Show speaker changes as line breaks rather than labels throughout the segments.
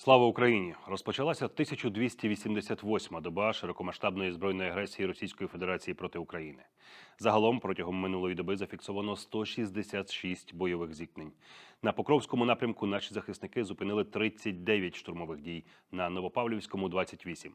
Слава Україні! Розпочалася 1288-ма доба широкомасштабної збройної агресії Російської Федерації проти України. Загалом протягом минулої доби зафіксовано 166 бойових зіткнень. На Покровському напрямку наші захисники зупинили 39 штурмових дій, на Новопавлівському 28.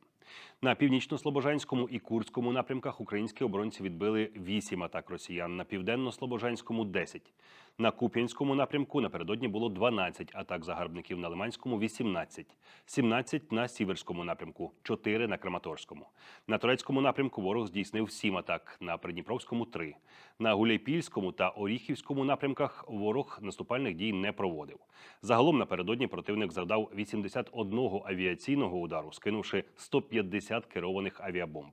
На північно-слобожанському і Курському напрямках українські оборонці відбили 8 атак росіян, на південно-слобожанському 10. На Куп'янському напрямку напередодні було 12 атак загарбників, на Лиманському 18, 17 на Сіверському напрямку, 4 на Краматорському. На турецькому напрямку ворог здійснив 7 атак, на Придніпровському 3. На Гуляйпільському та Оріхівському напрямках ворог наступальних дій не проводив. Загалом напередодні противник завдав 81 авіаційного удару, скинувши 150 керованих авіабомб.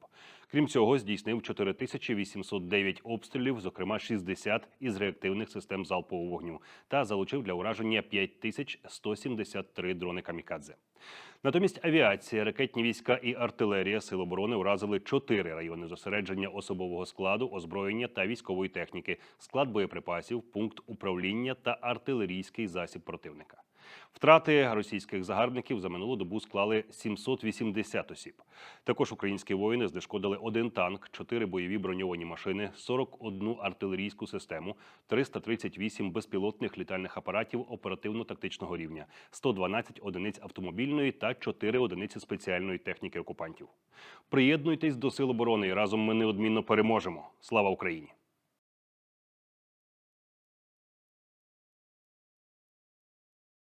Крім цього, здійснив 4809 обстрілів, зокрема 60 із реактивних систем залпового вогню, та залучив для ураження 5173 дрони камікадзе. Натомість авіація, ракетні війська і артилерія Сил оборони уразили чотири райони зосередження особового складу, озброєння та військової техніки, склад боєприпасів, пункт управління та артилерійський засіб противника. Втрати російських загарбників за минулу добу склали 780 осіб. Також українські воїни знешкодили один танк, чотири бойові броньовані машини, 41 артилерійську систему, 338 безпілотних літальних апаратів оперативно-тактичного рівня, 112 одиниць автомобільної та 4 одиниці спеціальної техніки окупантів. Приєднуйтесь до сил оборони і разом ми неодмінно переможемо. Слава Україні!